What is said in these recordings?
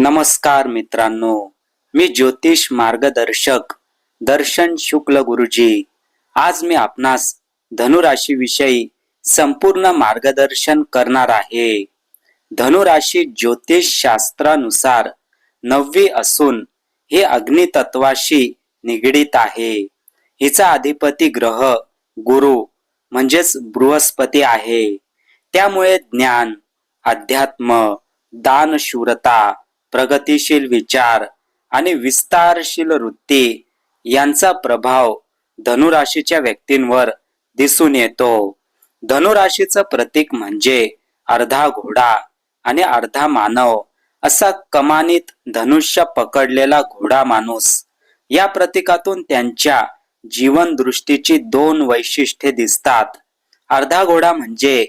नमस्कार मित्रांनो. मी ज्योतिष मार्गदर्शक दर्शन शुक्ल गुरुजी. आज मी आपणास धनुराशीविषयी संपूर्ण मार्गदर्शन करणार आहे. धनुराशी ज्योतिष शास्त्रानुसार नववी असून हे अग्नितत्वाशी निगडीत आहे. हिचा अधिपती ग्रह गुरु म्हणजेच बृहस्पती आहे. त्यामुळे ज्ञान अध्यात्म दानशूरता प्रगतिशील विचार आणि विस्तारशील वृत्ती यांचा प्रभाव धनुराशीच्या व्यक्तींवर दिसून येतो. धनुराशीचं प्रतीक म्हणजे अर्धा घोडा आणि अर्धा मानव असा कमानीत धनुष्य पकडलेला घोडा माणूस. या प्रतीकातून त्यांच्या जीवनदृष्टीची दोन वैशिष्ट्ये दिसतात. अर्धा घोडा म्हणजे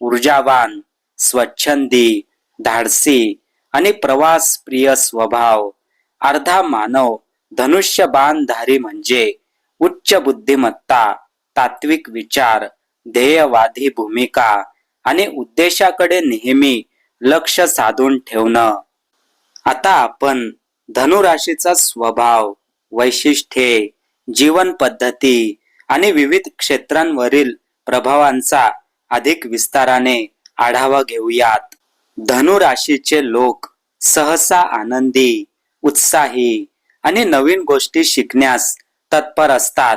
ऊर्जावान स्वच्छंदी धाडसी आणि प्रवास प्रिय स्वभाव. अर्धा मानव धनुष्यबाणधारी म्हणजे उच्च बुद्धिमत्ता तात्विक विचार ध्येयवादी भूमिका आणि उद्देशाकडे नेहमी लक्ष साधून ठेवणं. आता आपण धनुराशीचा स्वभाव वैशिष्ट्ये जीवन पद्धती आणि विविध क्षेत्रांवरील प्रभावांचा अधिक विस्ताराने आढावा घेऊयात. धनुराशीचे लोक सहसा आनंदी उत्साही आणि नवीन गोष्टी शिकण्यास तत्पर असतात.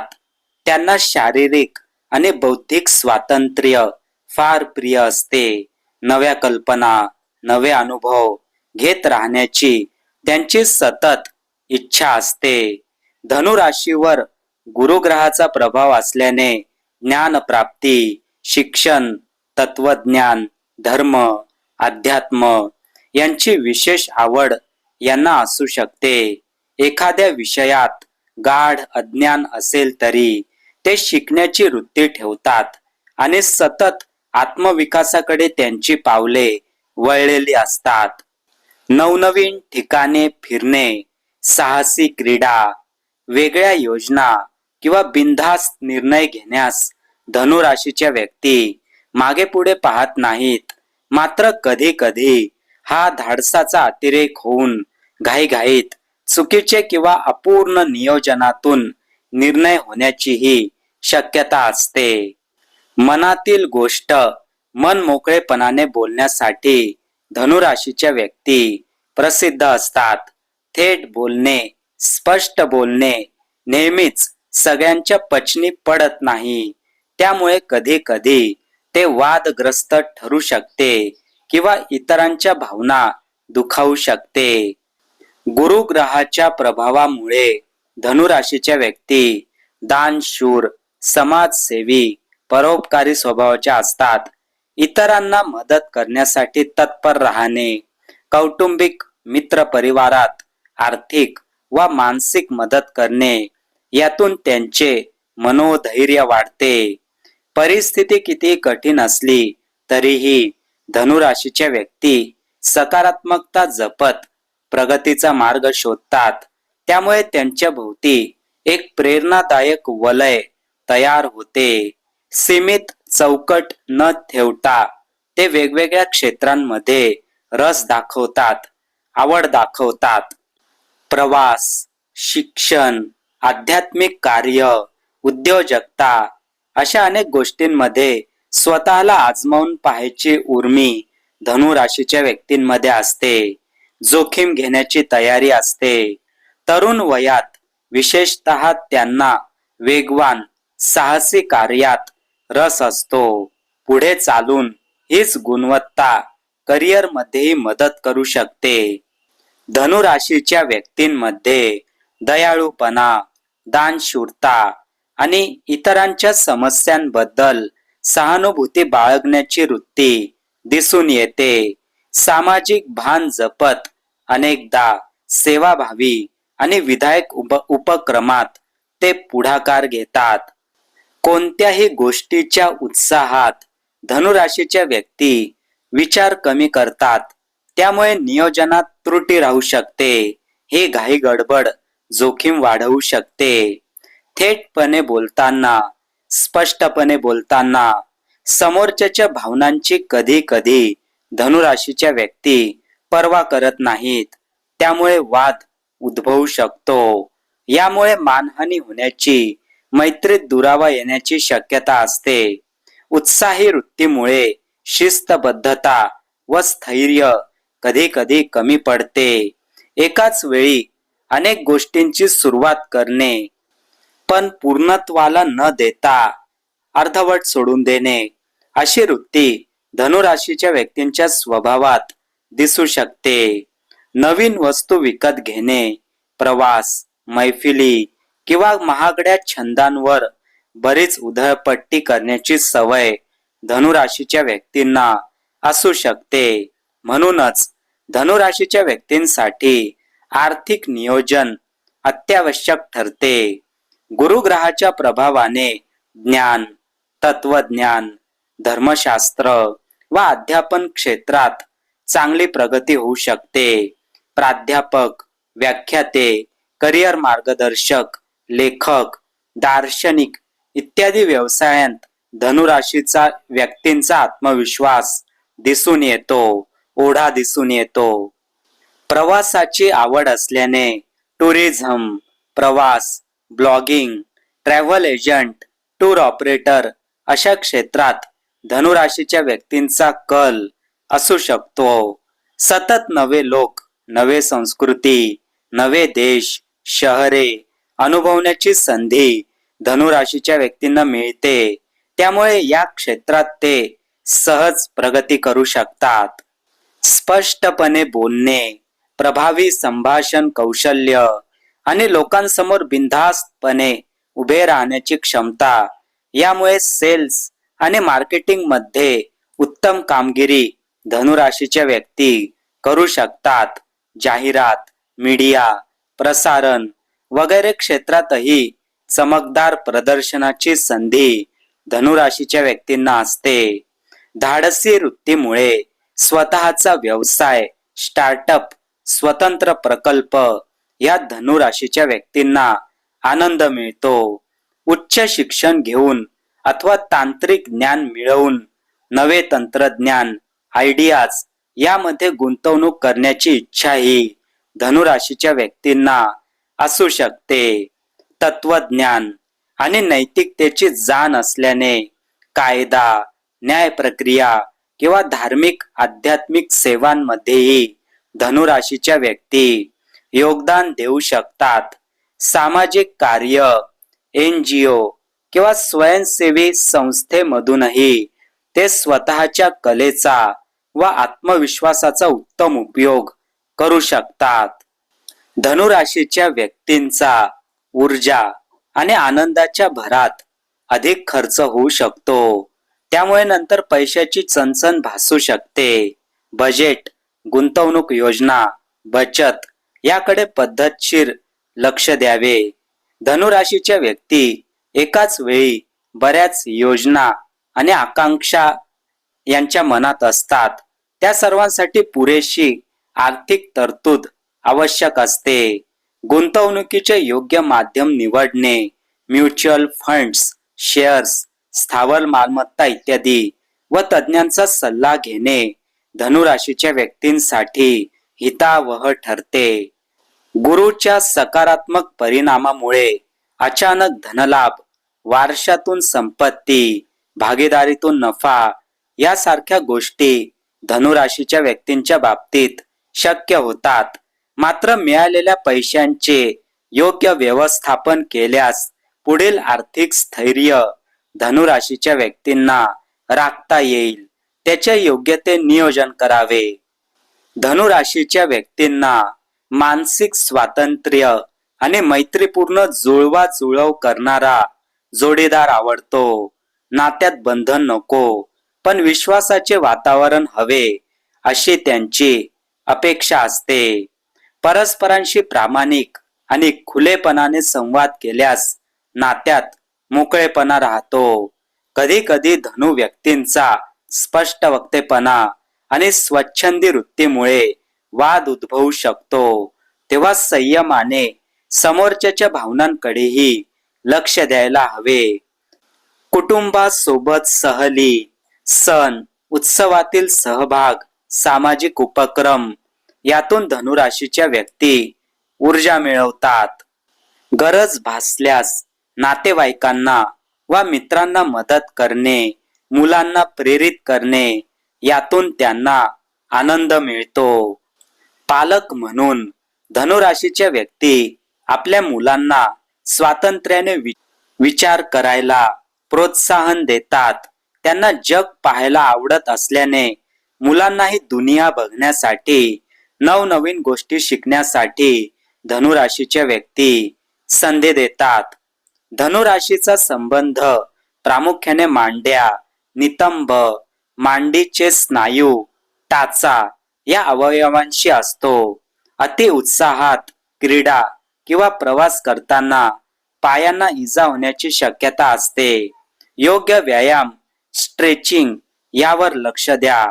त्यांना शारीरिक आणि बौद्धिक स्वातंत्र्य फार प्रिय असते. नव्या कल्पना नवे अनुभव घेत राहण्याची त्यांची सतत इच्छा असते. धनुराशीवर गुरुग्रहाचा प्रभाव असल्याने ज्ञानप्राप्ती शिक्षण तत्वज्ञान धर्म अध्यात्म यांची विशेष आवड यांना असू शकते. एखाद्या विषयात गाढ अज्ञान असेल तरी ते शिकण्याची वृत्ती ठेवतात आणि सतत आत्मविकासाकडे त्यांची पावले वळलेली असतात. नवनवीन ठिकाणे फिरणे साहसी क्रीडा वेगळ्या योजना किंवा बिनधास्त निर्णय घेण्यास धनुराशीच्या व्यक्ती मागे पुढे पाहत नाहीत. मात्र कधी कधी हा धाडसाचा अतिरेक होऊन घाईघाईत चुकीचे किंवा अपूर्ण नियोजनातून निर्णय होण्याचीही शक्यता असते. मनातील गोष्ट मन मोकळेपणाने बोलण्यासाठी धनुराशीच्या व्यक्ती प्रसिद्ध असतात. थेट बोलणे स्पष्ट बोलणे नेहमीच सगळ्यांच्या पचनी पडत नाही. त्यामुळे कधी कधी ते वादग्रस्त ठरू शकते. किंवा इतरांच्या भावना दुखावू शकते. गुरुग्रहाच्या प्रभावामुळे धनुराशीच्या व्यक्ती दानशूर समाजसेवी परोपकारी स्वभावाच्या असतात. इतरांना मदत करण्यासाठी तत्पर राहणे कौटुंबिक मित्र परिवारात आर्थिक व मानसिक मदत करणे यातून त्यांचे मनोधैर्य वाढते. परिस्थिती किती कठीण असली तरीही धनुराशीच्या व्यक्ती सकारात्मकता जपत प्रगतीचा मार्ग शोधतात. त्यामुळे त्यांच्या भोवती एक प्रेरणादायक वलय तयार होते. सीमित चौकट न ठेवता ते वेगवेगळ्या क्षेत्रांमध्ये रस दाखवतात आवड दाखवतात. प्रवास शिक्षण आध्यात्मिक कार्य उद्योजकता अशा अनेक गोष्टींमध्ये स्वतःला आजमावून पाहायची उर्मी धनुराशीच्या व्यक्तींमध्ये असते. जोखीम घेण्याची तयारी असते. तरुण वयात विशेषत त्यांना वेगवान साहसी कार्यात रस असतो. पुढे चालून हीच गुणवत्ता करिअर मध्येही मदत करू शकते. धनुराशीच्या व्यक्तींमध्ये दयाळूपणा दानशूरता आणि इतरांच्या समस्यांबद्दल सहानुभूती बाळगण्याची वृत्ती दिसून येते. सामाजिक भान जपत अनेकदा सेवाभावी आणि विधायक उप उपक्रमात ते पुढाकार घेतात. कोणत्याही गोष्टीच्या उत्साहात धनुराशीच्या व्यक्ती विचार कमी करतात. त्यामुळे नियोजनात त्रुटी राहू शकते. हे घाई गडबड जोखीम वाढवू शकते. थेटपणे बोलताना स्पष्टपणे बोलताना समोरच्याच्या भावनांची कधी कधी धनुराशीच्या व्यक्ती पर्वा करत नाहीत. त्यामुळे वाद उद्भवू शकतो. यामुळे मानहानी होण्याची मैत्रीत दुरावा येण्याची शक्यता असते. उत्साही वृत्तीमुळे शिस्तबद्धता व स्थैर्य कधी कधी कमी पडते. एकाच वेळी अनेक गोष्टींची सुरुवात करणे पण पूर्णत्वाला न देता अर्धवट सोडून देणे अशी वृत्ती धनुराशीच्या व्यक्तींच्या स्वभावात दिसू शकते. नवीन वस्तू विकत घेणे प्रवास मैफिली किंवा महागड्या छंदांवर बरीच उधळपट्टी करण्याची सवय धनुराशीच्या व्यक्तींना असू शकते. म्हणूनच धनुराशीच्या व्यक्तींसाठी आर्थिक नियोजन अत्यावश्यक ठरते. गुरुग्रहाच्या प्रभावाने ज्ञान तत्वज्ञान धर्मशास्त्र व अध्यापन क्षेत्रात चांगली प्रगती होऊ शकते. प्राध्यापक व्याख्याते करिअर मार्गदर्शक लेखक दार्शनिक इत्यादी व्यवसायांत धनुराशीचा व्यक्तींचा आत्मविश्वास दिसून येतो ओढा दिसून येतो. प्रवासाची आवड असल्याने टुरिझम प्रवास blogging travel agent tour operator अशा क्षेत्रात धनुराशीच्या व्यक्तींचा कल असू शकतो. सतत नवे लोक नवे संस्कृती नवे देश शहरे अनुभवण्याची संधी धनुराशीच्या व्यक्तींना मिळते. त्यामुळे या क्षेत्रात ते सहज प्रगती करू शकतात. स्पष्टपणे बोलणे प्रभावी संभाषण कौशल्य आणि लोकांसमोर बिनधास्तपणे उभे राहण्याची क्षमता. यामुळे सेल्स आणि मार्केटिंगमध्ये उत्तम कामगिरी धनुराशीच्या व्यक्ती करू शकतात. जाहिरात मीडिया प्रसारण वगैरे क्षेत्रातही चमकदार प्रदर्शनाची संधी धनुराशीच्या व्यक्तींना असते. धाडसी वृत्तीमुळे स्वतःचा व्यवसाय स्टार्टअप स्वतंत्र प्रकल्प या धनुराशीच्या व्यक्तींना आनंद मिळतो. उच्च शिक्षण घेऊन अथवा तांत्रिक ज्ञान मिळवून नवे तंत्रज्ञान आयडियाज यामध्ये गुंतवणूक करण्याची इच्छाही धनुराशीच्या व्यक्तींना असू शकते. तत्वज्ञान आणि नैतिकतेची जाण असल्याने कायदा न्याय प्रक्रिया किंवा धार्मिक आध्यात्मिक सेवांमध्येही धनुराशीच्या व्यक्ती योगदान देऊ शकतात. सामाजिक कार्य एन जी ओ किंवा स्वयंसेवी संस्थेमधूनही ते स्वतःच्या कलेचा व आत्मविश्वासाचा उत्तम उपयोग करू शकतात. धनुराशीच्या व्यक्तींचा ऊर्जा आणि आनंदाच्या भरात अधिक खर्च होऊ शकतो. त्यामुळे नंतर पैशाची चणचण भासू शकते. बजेट गुंतवणूक योजना बचत याकडे पद्धतशीर लक्ष द्यावे. धनुराशीच्या व्यक्ती एकाच वेळी बऱ्याच योजना आणि आकांक्षा यांच्या मनात असतात. त्या सर्वांसाठी पुरेशी आर्थिक तरतूद आवश्यक असते. गुंतवणुकीचे योग्य माध्यम निवडणे म्युच्युअल फंड्स शेअर्स स्थावर मालमत्ता इत्यादी व तज्ञांचा सल्ला घेणे धनुराशीच्या व्यक्तींसाठी हितावह ठरते. गुरुच्या सकारात्मक परिणामामुळे अचानक धनलाभ वारशातून संपत्ती भागीदारीतून नफा यासारख्या गोष्टी धनुराशीच्या व्यक्तींच्या बाबतीत शक्य होतात. मात्र मिळालेल्या पैशांचे योग्य व्यवस्थापन केल्यास पुढील आर्थिक स्थैर्य धनुराशीच्या व्यक्तींना राखता येईल. त्याचे योग्य ते नियोजन करावे. धनुराशीच्या व्यक्तींना मानसिक स्वातंत्र्य आणि मैत्रीपूर्ण जुळवा जुळव करणारा जोडीदार आवडतो. नात्यात बंधन नको पण विश्वासाचे वातावरण हवे अशी त्यांची अपेक्षा असते. परस्परांशी प्रामाणिक आणि खुलेपणाने संवाद केल्यास नात्यात मोकळेपणा राहतो. कधी कधी धनु व्यक्तींचा स्पष्ट वक्तेपणा आणि स्वच्छंदी वृत्तीमुळे वाद उद्भवू शकतो. तेव्हा संयमाने समोरच्याच्या भावनांकडेही लक्ष द्यायला हवे. कुटुंबासोबत सहली सण उत्सवातील सहभाग सामाजिक उपक्रम यातून धनुराशीच्या व्यक्ती ऊर्जा मिळवतात. गरज भासल्यास नातेवाईकांना वा मित्रांना मदत करणे मुलांना प्रेरित करणे यातून त्यांना आनंद मिळतो. पालक म्हणून धनुराशीच्या व्यक्ती आपल्या मुलांना स्वातंत्र्याने वि- विचार करायला प्रोत्साहन देतात. त्यांना जग पाहायला आवडत असल्याने मुलांनाही दुनिया बघण्यासाठी नवनवीन गोष्टी शिकण्यासाठी धनुराशीच्या व्यक्ती संधी देतात. धनुराशीचा संबंध प्रामुख्याने मांड्या नितंब मांडीचे स्नायू टाचा या अवयवांशी असतो. अति उत्साहात क्रीडा किंवा प्रवास करताना पायांना इजा होण्याची शक्यता असते. योग्य व्यायाम स्ट्रेचिंग यावर लक्ष द्या.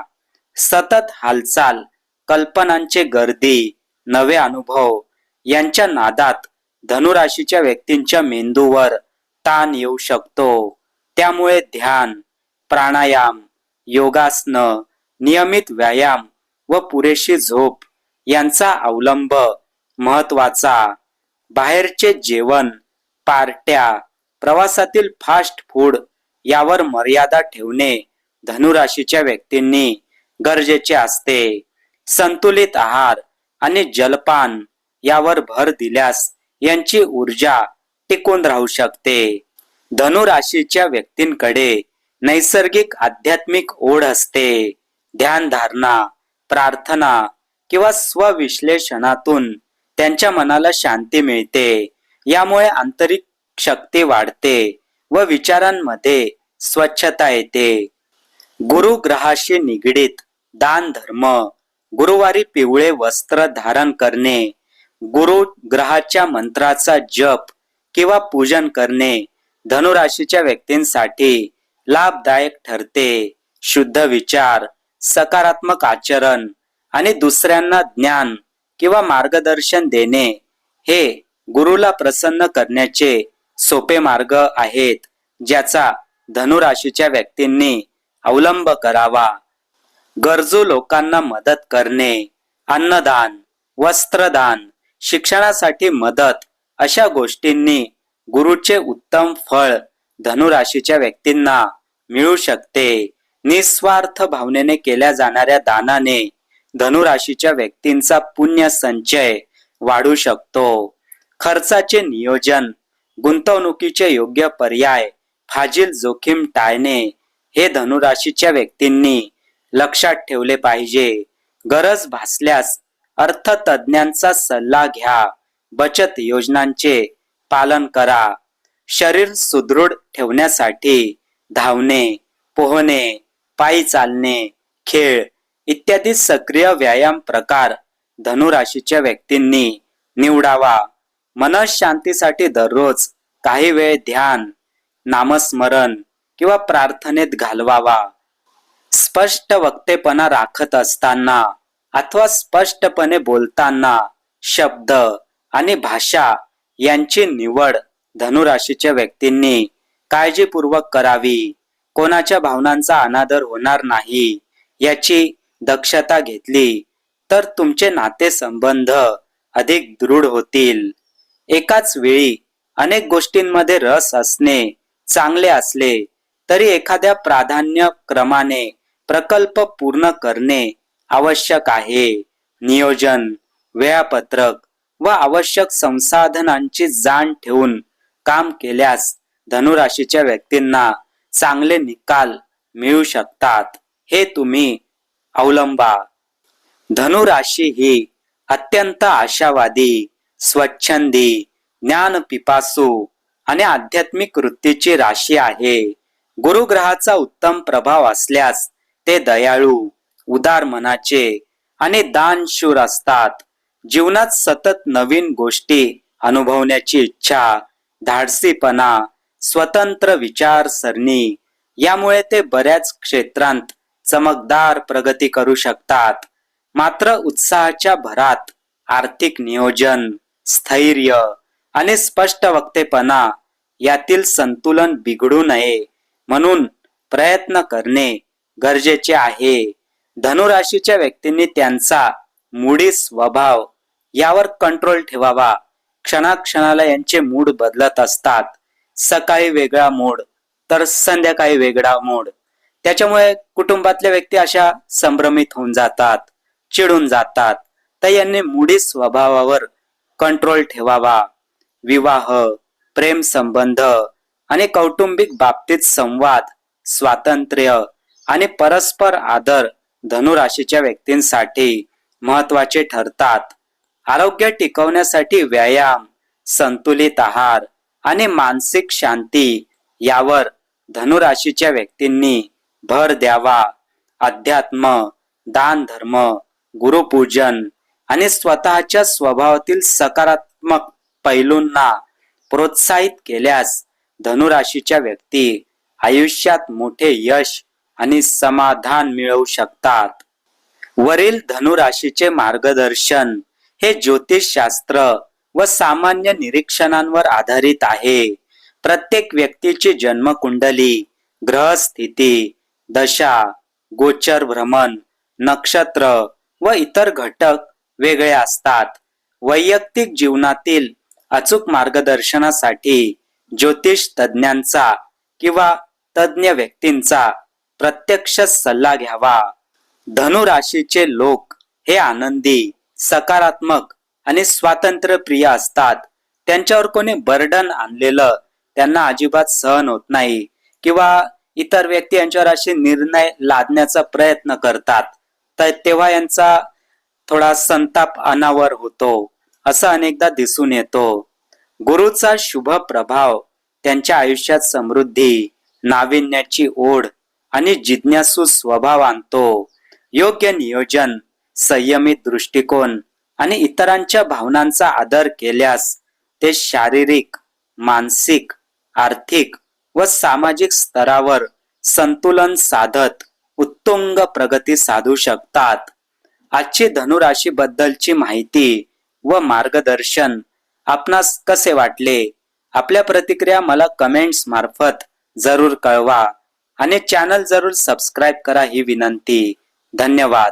सतत हालचाल कल्पनांचे गर्दी नवे अनुभव यांच्या नादात धनुराशीच्या व्यक्तींच्या मेंदूवर ताण येऊ शकतो. त्यामुळे ध्यान प्राणायाम योगासनं नियमित व्यायाम व पुरेशी झोप यांचा अवलंब महत्त्वाचा बाहेरचे जेवण पार्ट्या प्रवासातील फास्ट फूड यावर मर्यादा ठेवणे धनुराशीच्या व्यक्तींनी गरजेचे असते. संतुलित आहार आणि जलपान यावर भर दिल्यास यांची ऊर्जा टिकून राहू शकते. धनुराशीच्या व्यक्तींकडे नैसर्गिक आध्यात्मिक ओढ असते. ध्यानधारणा प्रार्थना किंवा स्वविश्लेषणातून त्यांच्या मनाला शांती मिळते. यामुळे आंतरिक शक्ती वाढते व विचारांमध्ये स्वच्छता येते. गुरु ग्रहाशी निगडीत दान धर्म गुरुवारी पिवळे वस्त्र धारण करणे गुरु ग्रहाच्या मंत्राचा जप किंवा पूजन करणे धनुराशीच्या व्यक्तींसाठी लाभदायक ठरते. शुद्ध विचार सकारात्मक आचरण आणि दुसऱ्यांना ज्ञान किंवा मार्गदर्शन देणे हे गुरुला प्रसन्न करण्याचे सोपे मार्ग आहेत ज्याचा धनुराशीच्या व्यक्तींनी अवलंब करावा. गरजू लोकांना मदत करणे अन्नदान वस्त्रदान शिक्षणासाठी मदत अशा गोष्टींनी गुरुचे उत्तम फळ धनुराशीच्या व्यक्तींना मिळू शकते. निस्वार्थ भावनेने केल्या जाणाऱ्या दानाने धनुराशीच्या व्यक्तींचा पुण्य संचय वाढू शकतो. खर्चाचे नियोजन गुंतवणुकीचे योग्य पर्याय फाजील जोखीम टाळणे हे धनुराशीच्या व्यक्तींनी लक्षात ठेवले पाहिजे. गरज भासल्यास अर्थतज्ञांचा सल्ला घ्या. बचत योजनांचे पालन करा. शरीर सुदृढ ठेवण्यासाठी धावणे पोहणे पायी चालणे खेळ इत्यादी सक्रिय व्यायाम प्रकार धनुराशीच्या व्यक्तींनी निवडावा. मनशांतीसाठी दररोज काही वेळ ध्यान नामस्मरण किंवा प्रार्थनेत घालवावा. स्पष्ट वक्तेपणा राखत असताना अथवा स्पष्टपणे बोलताना शब्द आणि भाषा यांची निवड धनुराशीच्या व्यक्तींनी काळजीपूर्वक करावी. कोणाच्या भावनांचा अनादर होणार नाही याची दक्षता घेतली तर तुमचे नातेसंबंध अधिक दृढ होतील. एकाच वेळी अनेक गोष्टींमध्ये रस असणे चांगले असले तरी एखाद्या प्राधान्य क्रमाने प्रकल्प पूर्ण करणे आवश्यक आहे. नियोजन वेळापत्रक व आवश्यक संसाधनांची जाण ठेवून काम केल्यास धनुराशीच्या व्यक्तींना चांगले निकाल मिळू शकतात. हे तुम्ही अवलंबा. धनुराशी ही अत्यंत आशावादी स्वच्छंदी ज्ञान पिपासू आणि आध्यात्मिक वृत्तीची राशी आहे. गुरुग्रहाचा उत्तम प्रभाव असल्यास ते दयाळू उदार मनाचे आणि दानशूर असतात. जीवनात सतत नवीन गोष्टी अनुभवण्याची इच्छा धाडसीपणा स्वतंत्र विचारसरणी यामुळे ते बऱ्याच क्षेत्रांत चमकदार प्रगती करू शकतात. मात्र उत्साहाच्या भरात आर्थिक नियोजन स्थैर्य आणि स्पष्ट वक्तेपणा यातील संतुलन बिघडू नये म्हणून प्रयत्न करणे गरजेचे आहे. धनुराशीच्या व्यक्तींनी त्यांचा मुडी स्वभाव यावर कंट्रोल ठेवावा. क्षणाक्षणाला यांचे मूड बदलत असतात. सकाळी वेगळा मोड तर संध्याकाळी वेगळा मोड. त्याच्यामुळे कुटुंबातल्या व्यक्ती अशा संभ्रमित होऊन जातात चिडून जातात. तर यांनी मुडी स्वभावावर कंट्रोल ठेवावा. विवाह प्रेम संबंध आणि कौटुंबिक बाबतीत संवाद स्वातंत्र्य आणि परस्पर आदर धनुराशीच्या व्यक्तींसाठी महत्त्वाचे ठरतात. आरोग्य टिकवण्यासाठी व्यायाम संतुलित आहार आणि मानसिक शांती यावर धनुराशीच्या व्यक्तींनी भर द्यावा. अध्यात्म दान धर्म गुरुपूजन आणि स्वतःच्या स्वभावातील सकारात्मक पैलूंना प्रोत्साहित केल्यास धनुराशीच्या व्यक्ती आयुष्यात मोठे यश आणि समाधान मिळवू शकतात. वरील धनुराशीचे मार्गदर्शन हे ज्योतिषशास्त्र व सामान्य निरीक्षणांवर आधारित आहे. प्रत्येक व्यक्तीची जन्मकुंडली ग्रहस्थिती दशा गोचर भ्रमण नक्षत्र व इतर घटक वेगळे असतात. वैयक्तिक जीवनातील अचूक मार्गदर्शनासाठी ज्योतिष तज्ज्ञांचा किंवा तज्ज्ञ व्यक्तींचा प्रत्यक्ष सल्ला घ्यावा. धनुराशीचे लोक हे आनंदी सकारात्मक आणि स्वातंत्र्य प्रिय असतात. त्यांच्यावर कोणी बर्डन आणलेलं त्यांना अजिबात सहन होत नाही किंवा इतर व्यक्ती यांच्यावर असे निर्णय लादण्याचा प्रयत्न करतात. तर तेव्हा यांचा थोडा संताप अनावर होतो असं अनेकदा दिसून येतो. गुरुचा शुभ प्रभाव त्यांच्या आयुष्यात समृद्धी नाविन्याची ओढ आणि जिज्ञासू स्वभाव आणतो. योग्य नियोजन संयमित दृष्टिकोन आणि इतरांच्या भावनांचा आदर केल्यास ते शारीरिक मानसिक आर्थिक व सामाजिक स्तरावर संतुलन साधत उत्तुंग प्रगती साधू शकतात. आजची धनुराशी बद्दलची माहिती व मार्गदर्शन आपणास कसे वाटले? आपल्या प्रतिक्रिया मला कमेंट्स मार्फत जरूर कळवा आणि चॅनल जरूर सबस्क्राईब करा ही विनंती. धन्यवाद.